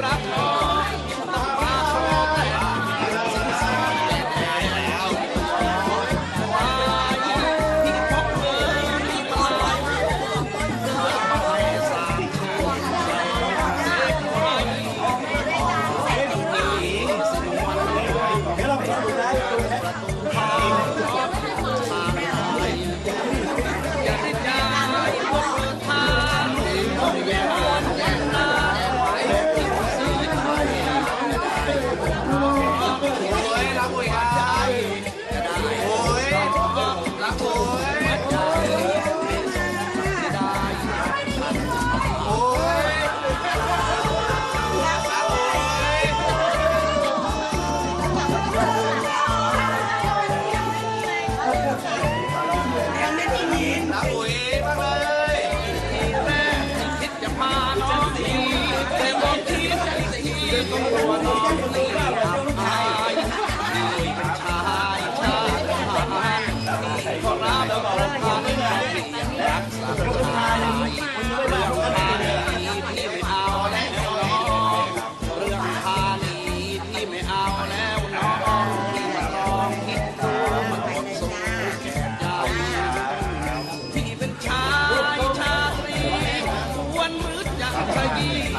pra fora.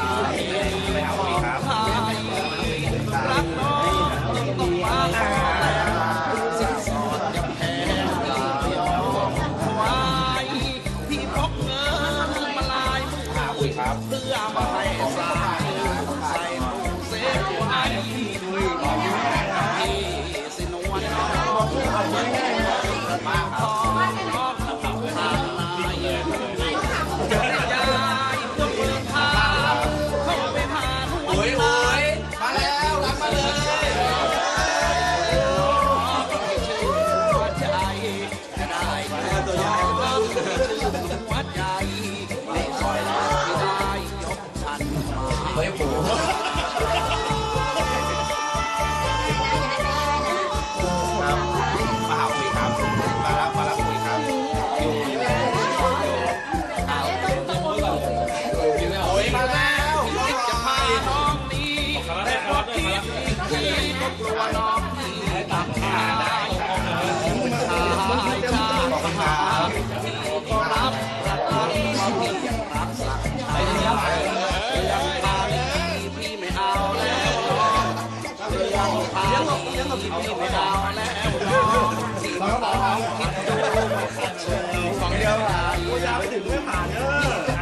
Amen. Banho porra. สองเดียวผ่านกูยาวไม่ถึงไม่ผ่านเด้อ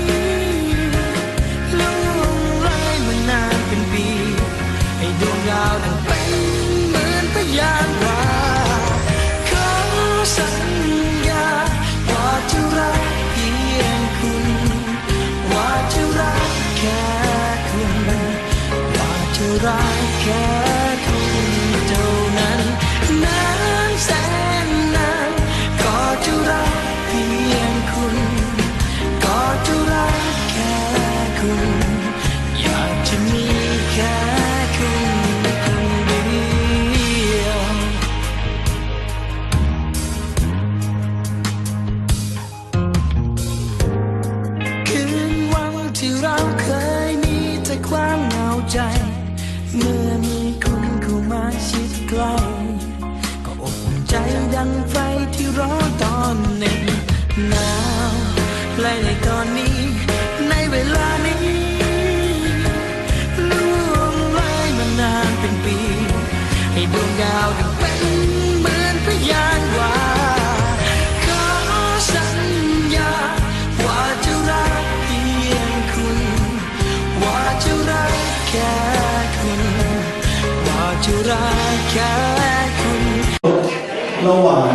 ระหว่าง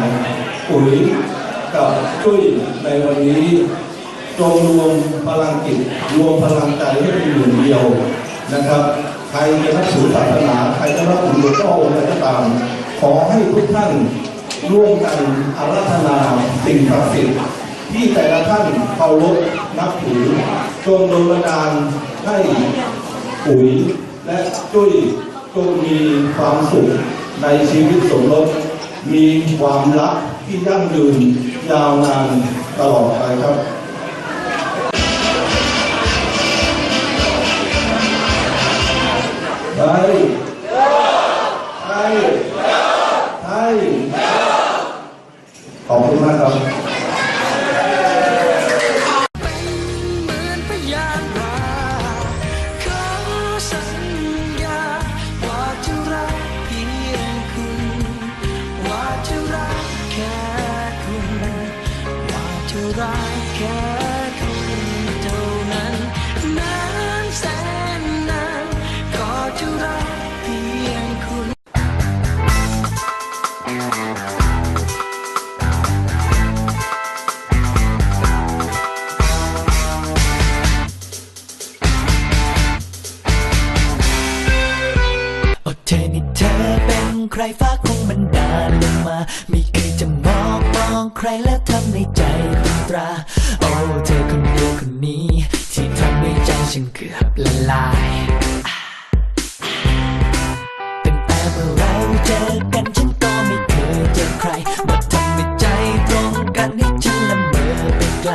ปุ๋ยกับจุ้ยในวันนี้จงรวมพลังจิตรวมพลังใจให้เป็นหนึ่งเดียวนะครับ ใครจะนับถือศาสนาใครจะรับถือหลวงพ่อองค์ใดก็ตาม ขอให้ทุกท่านร่วมกันอารัธนาสิ่งศักดิ์สิทธิ์ที่แต่ละท่านเคารพนับถือจงโดนบันดาลให้ปุ๋ยและจุ้ยจงมีความสุขในชีวิตสมรส มีความรักที่ยั่งยืนยาวนานตลอดไปครับไทยไทยไทยขอบคุณมากครับ ฟ้าคงบันดาลงมา ไม่เคยจะมองมองใครแล้วทำในใจตนตรา โอ้เธอคนเดียวคนนี้ ที่ทำให้ใจฉันเกือบละลายตั้งแต่เมื่อเราเจอกันฉันก็ไม่เคยเจอใครมาทำให้ใจตรงกันให้ฉันละเมอไปไกล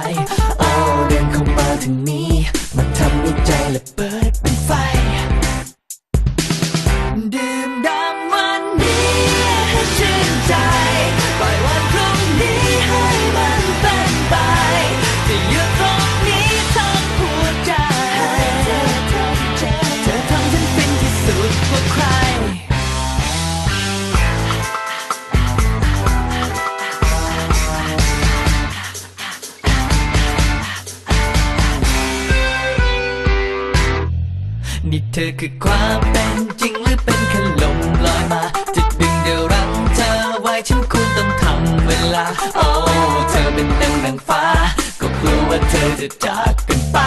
อคือความเป็นจริงหรือเป็นแค่ลมลอยมา จะดึงเดียวรั้งเธอไว้ฉันควรต้องทำเวลา โอ้เธอเป็นดังนางฟ้า ก็กลัวว่าเธอจะจากกันไป